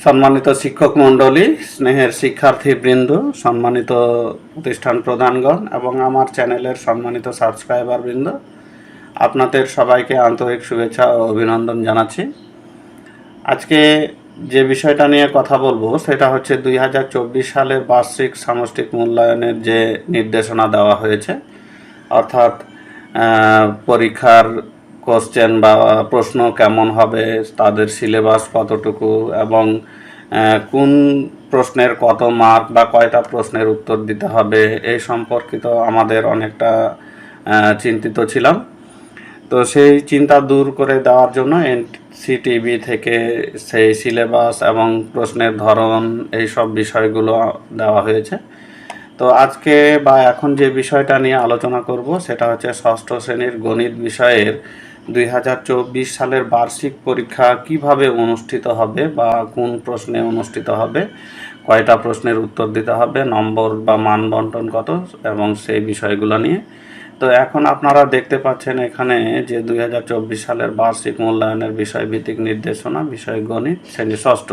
সম্মানিত শিক্ষক মণ্ডলী, স্নেহের শিক্ষার্থীবৃন্দ, সম্মানিত প্রতিষ্ঠান প্রধানগণ এবং আমার চ্যানেলের সম্মানিত সাবস্ক্রাইবার বৃন্দ আপনাদের সবাইকে আন্তরিক শুভেচ্ছা ও অভিনন্দন জানাচ্ছি। আজকে যে বিষয়টা নিয়ে কথা বলব, সেটা হচ্ছে দুই হাজার চব্বিশ সালের বার্ষিক সামষ্টিক মূল্যায়নের যে নির্দেশনা দেওয়া হয়েছে, অর্থাৎ পরীক্ষার কোশ্চেন বা প্রশ্ন কেমন হবে, তাদের সিলেবাস কতটুকু এবং কোন প্রশ্নের কত মার্ক বা কয়টা প্রশ্নের উত্তর দিতে হবে, এই সম্পর্কিত আমাদের অনেকটা চিন্তিত ছিলাম। তো সেই চিন্তা দূর করে দেওয়ার জন্য এন এনসিটিভি থেকে সেই সিলেবাস এবং প্রশ্নের ধরন, এই সব বিষয়গুলো দেওয়া হয়েছে। তো আজকে বা এখন যে বিষয়টা নিয়ে আলোচনা করব, সেটা হচ্ছে ষষ্ঠ শ্রেণির গণিত বিষয়ের দুই হাজার চব্বিশ সালের বার্ষিক পরীক্ষা কীভাবে অনুষ্ঠিত হবে বা কোন প্রশ্নে অনুষ্ঠিত হবে? কয়টা প্রশ্নের উত্তর দিতে হবে? নম্বর বা মান বন্টন কত? এবং সেই বিষয়গুলো নিয়ে। তো এখন আপনারা দেখতে পাচ্ছেন এখানে যে দুই হাজার চব্বিশ সালের বার্ষিক মূল্যায়নের বিষয়ভিত্তিক নির্দেশনা, বিষয় গণিত, শ্রেণি ষষ্ঠ।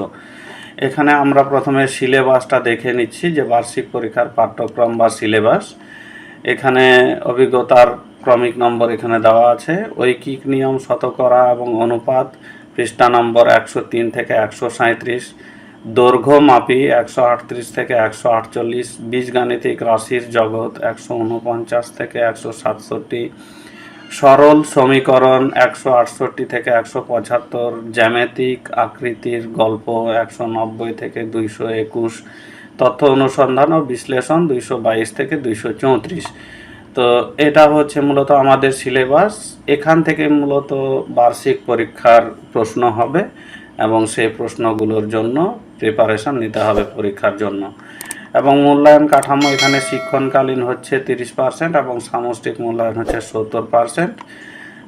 এখানে আমরা প্রথমে সিলেবাসটা দেখে নিচ্ছি যে বার্ষিক পরীক্ষার পাঠ্যক্রম বা সিলেবাস। এখানে অভিজ্ঞতার ক্রমিক নম্বর এখানে দেওয়া আছে। ঐকিক নিয়ম, শতকরা এবং অনুপাত, পৃষ্ঠা নম্বর একশো তিন থেকে একশো সাঁত্রিশ দৈর্ঘ্য মাপি একশো আটত্রিশ থেকে একশো আটচল্লিশ, বীজগাণিতিক রাশির জগৎ একশো উনপঞ্চাশ থেকে একশো সাতষট্টি, সরল সমীকরণ একশো আটষট্টি থেকে একশো পঁচাত্তর, জ্যামিতিক আকৃতির গল্প একশো নব্বই থেকে দুইশো একুশ, তথ্য অনুসন্ধান ও বিশ্লেষণ দুইশো বাইশ থেকে দুইশো চৌত্রিশ। তো এটা হচ্ছে মূলত আমাদের সিলেবাস। এখান থেকে মূলত বার্ষিক পরীক্ষার প্রশ্ন হবে এবং সেই প্রশ্নগুলোর জন্য প্রিপারেশন নিতে হবে পরীক্ষার জন্য। এবং মূল্যায়ন কাঠামো এখানে শিক্ষণকালীন হচ্ছে তিরিশ পার্সেন্ট এবং সামষ্টিক মূল্যায়ন হচ্ছে সত্তর পার্সেন্ট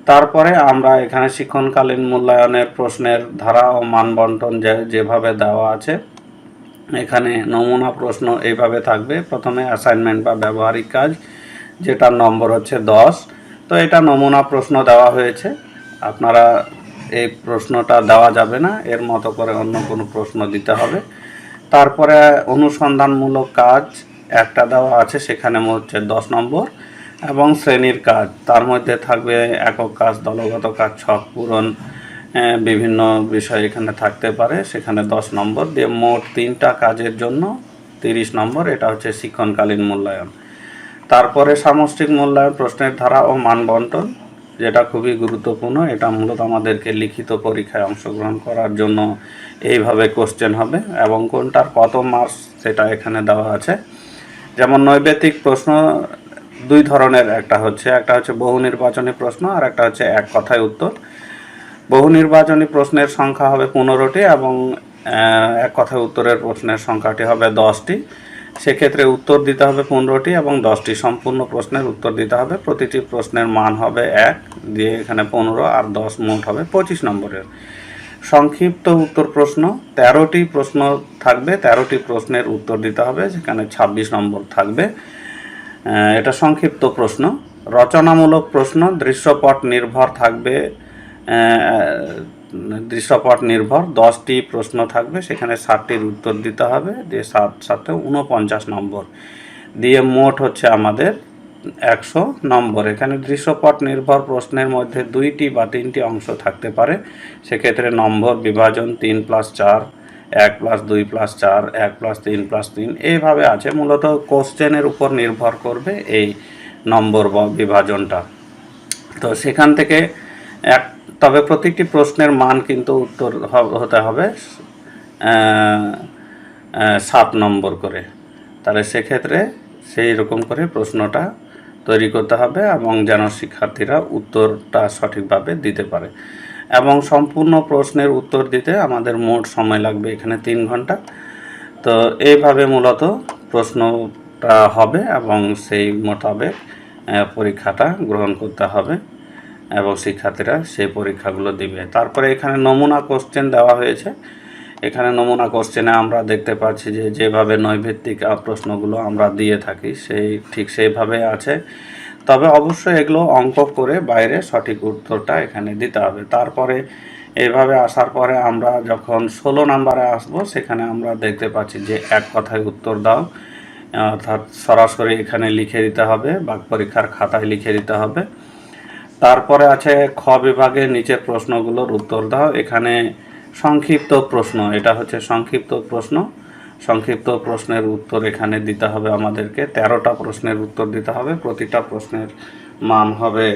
তারপরে আমরা এখানে শিক্ষণকালীন মূল্যায়নের প্রশ্নের ধারা ও মানবন্টন যে, যেভাবে দেওয়া আছে, এখানে নমুনা প্রশ্ন এইভাবে থাকবে। প্রথমে অ্যাসাইনমেন্ট বা ব্যবহারিক কাজ যেটার নম্বর হচ্ছে দশ। তো এটা নমুনা প্রশ্ন দেওয়া হয়েছে। আপনারা এই প্রশ্নটা দেওয়া যাবে না এর মতো করে অন্য কোনো প্রশ্ন দিতে হবে। তারপরে অনুসন্ধানমূলক কাজ একটা দেওয়া আছে সেখানে হচ্ছে দশ নম্বর এবং শ্রেণির কাজ। তার মধ্যে থাকবে একক কাজ দলগত কাজ ছক পূরণ আহ, বিভিন্ন বিষয় এখানে থাকতে পারে। সেখানে দশ নম্বর দিয়ে মোট তিনটা কাজের জন্য তিরিশ নম্বর এটা হচ্ছে শিক্ষণকালীন মূল্যায়ন। তারপরে সামষ্টিক মূল্যায়ন প্রশ্নের ধারা ও মান বন্টন যেটা খুবই গুরুত্বপূর্ণ, এটা মূলত আমাদেরকে লিখিত পরীক্ষায় অংশগ্রহণ করার জন্য এইভাবে কোশ্চেন হবে এবং কোনটার কত মার্কস সেটা এখানে দেওয়া আছে। যেমন নৈবেতিক প্রশ্ন দুই ধরনের, একটা হচ্ছে একটা হচ্ছে বহু নির্বাচনী প্রশ্ন আর একটা হচ্ছে এক কথায় উত্তর। বহু নির্বাচনী প্রশ্নের সংখ্যা হবে পনেরোটি এবং এক কথায় উত্তরের প্রশ্নের সংখ্যাটি হবে দশটি। সেক্ষেত্রে উত্তর দিতে হবে পনেরোটি এবং দশটি সম্পূর্ণ প্রশ্নের উত্তর দিতে হবে। প্রতিটি প্রশ্নের মান হবে এক, দিয়ে এখানে পনেরো আর দশ মোট হবে পঁচিশ নম্বরের। সংক্ষিপ্ত উত্তর প্রশ্ন, তেরোটি প্রশ্ন থাকবে, তেরোটি প্রশ্নের উত্তর দিতে হবে, যেখানে ছাব্বিশ নম্বর থাকবে। এটা সংক্ষিপ্ত প্রশ্ন। রচনামূলক প্রশ্ন, দৃশ্যপট নির্ভর থাকবে দৃশ্যপট নির্ভর, দশটি প্রশ্ন থাকবে, সেখানে ষাটটির উত্তর দিতে হবে, দিয়ে সাত সাথে উনপঞ্চাশ নম্বর। দিয়ে মোট হচ্ছে আমাদের একশো নম্বর। এখানে দৃশ্যপট নির্ভর প্রশ্নের মধ্যে দুইটি বা তিনটি অংশ থাকতে পারে। সেক্ষেত্রে নম্বর, বিভাজন তিন প্লাস চার, এক প্লাস দুই প্লাস চার, এক প্লাস তিন প্লাস তিন, এইভাবে আছে। মূলত কোশ্চেনের উপর নির্ভর করবে এই নম্বর বিভাজনটা। তো সেখান থেকে এক, তবে প্রত্যেকটি প্রশ্নের মান কিন্তু উত্তর হতে হবে সাত নম্বর করে। তাহলে সেক্ষেত্রে সেই রকম করে প্রশ্নটা তৈরি করতে হবে এবং যেন শিক্ষার্থীরা উত্তরটা সঠিকভাবে দিতে পারে। এবং সম্পূর্ণ প্রশ্নের উত্তর দিতে আমাদের মোট সময় লাগবে এখানে তিন ঘণ্টা। তো এইভাবে মূলত প্রশ্নটা হবে এবং সেই মোতাবেক পরীক্ষাটা গ্রহণ করতে হবে। এবং শিক্ষার্থীরা সেই পরীক্ষাগুলো দিবে। তারপরে এখানে নমুনা কোশ্চেন দেওয়া হয়েছে। এখানে নমুনা কোশ্চেনে আমরা দেখতে পাচ্ছি যে যেভাবে নৈভিত্তিক প্রশ্নগুলো আমরা দিয়ে থাকি, সেই ঠিক সেইভাবে আছে। তবে অবশ্যই এগুলো অঙ্ক করে বাইরে সঠিক উত্তরটা এখানে দিতে হবে। তারপরে এইভাবে আসার পরে আমরা যখন ষোলো নাম্বারে আসব, সেখানে আমরা দেখতে পাচ্ছি যে এক কথায় উত্তর দাও। অর্থাৎ সরাসরি এখানে লিখে দিতে হবে, বাক পরীক্ষার খাতায় লিখে দিতে হবে। তারপরে আছে খ বিভাগের নিচের প্রশ্নগুলোর উত্তর দাও। এখানে সংক্ষিপ্ত প্রশ্ন, এটা হচ্ছে সংক্ষিপ্ত প্রশ্ন। সংক্ষিপ্ত প্রশ্নের উত্তর এখানে দিতে হবে আমাদেরকে। তেরোটা প্রশ্নের উত্তর দিতে হবে। প্রতিটা প্রশ্নের মান হবে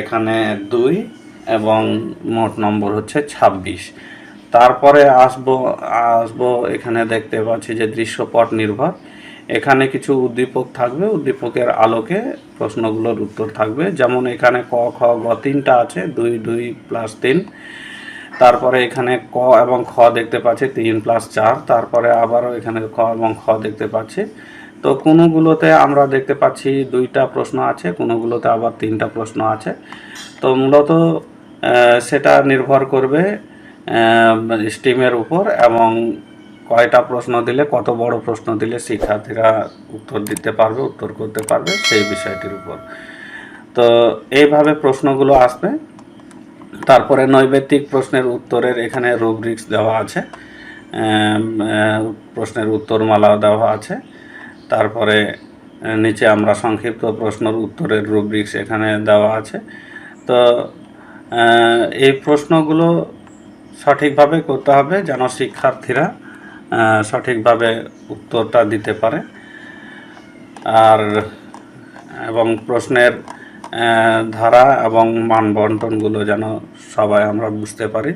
এখানে দুই এবং মোট নম্বর হচ্ছে ছাব্বিশ। তারপরে আসব আসব এখানে দেখতে পাচ্ছি যে দৃশ্যপট নির্ভর। এখানে কিছু উদ্দীপক থাকবে, উদ্দীপকের আলোকে প্রশ্নগুলোর উত্তর থাকবে। যেমন এখানে ক, খ, গ তিনটা আছে, দুই দুই প্লাস তিন। তারপরে এখানে ক এবং খ দেখতে পাচ্ছি, তিন প্লাস চার। তারপরে আবারও এখানে ক এবং খ দেখতে পাচ্ছি। তো কোনোগুলোতে আমরা দেখতে পাচ্ছি দুইটা প্রশ্ন আছে, কোনোগুলোতে আবার তিনটা প্রশ্ন আছে। তো মূলত সেটা নির্ভর করবে স্টিমের উপর এবং কয়টা প্রশ্ন দিলে, কত বড় প্রশ্ন দিলে শিক্ষার্থীরা উত্তর দিতে পারবে, উত্তর করতে পারবে সেই বিষয়টির উপর। তো এইভাবে প্রশ্নগুলো আসবে। তারপরে নৈবেত্তিক প্রশ্নের উত্তরের এখানে রুব্রিক্স দেওয়া আছে। প্রশ্নের উত্তরমালাও দেওয়া আছে। তারপরে নিচে আমরা সংক্ষিপ্ত প্রশ্নের উত্তরের রুব্রিক্স এখানে দেওয়া আছে। তো এই প্রশ্নগুলো সঠিকভাবে করতে হবে যেন শিক্ষার্থীরা সঠিকভাবে উত্তরটা দিতে পারে। আর, এবং প্রশ্নের ধারা এবং মানবন্টনগুলো যেন সবাই আমরা বুঝতে পারি।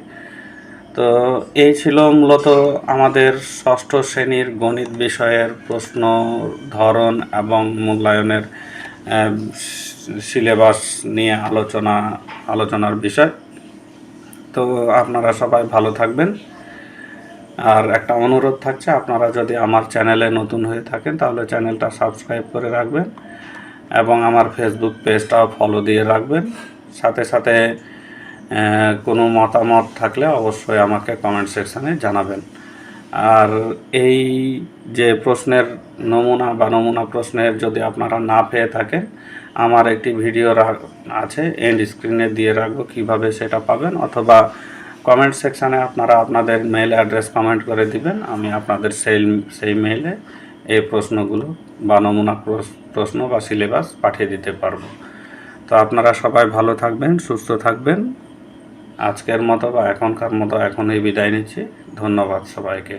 তো এই ছিল মূলত আমাদের ষষ্ঠ শ্রেণির গণিত বিষয়ের প্রশ্ন, ধরন এবং মূল্যায়নের সিলেবাস নিয়ে আলোচনা, আলোচনার বিষয়। তো আপনারা সবাই ভালো থাকবেন। আর একটা অনুরোধ থাকছে, আপনারা যদি আমার চ্যানেলে নতুন হয়ে থাকেন, তাহলে চ্যানেলটা সাবস্ক্রাইব করে রাখবেন এবং আমার ফেসবুক পেজটাও ফলো দিয়ে রাখবেন। সাথে সাথে কোনো মতামত থাকলে অবশ্যই আমাকে কমেন্ট সেকশানে জানাবেন। আর এই যে প্রশ্নের নমুনা বা নমুনা প্রশ্নের যদি আপনারা না পেয়ে থাকেন, আমার একটি ভিডিও আছে এন্ড স্ক্রিনে দিয়ে রাখব, কীভাবে সেটা পাবেন, অথবা কমেন্ট সেকশানে আপনারা আপনাদের মেল অ্যাড্রেস কমেন্ট করে দিবেন, আমি আপনাদের সেই সেই মেইলে এই প্রশ্নগুলো বা নমুনা প্রশ্ন বা সিলেবাস পাঠিয়ে দিতে পারব। তো আপনারা সবাই ভালো থাকবেন, সুস্থ থাকবেন। আজকের মতো বা এখনকার মতো এখনই বিদায় নিচ্ছি। ধন্যবাদ সবাইকে।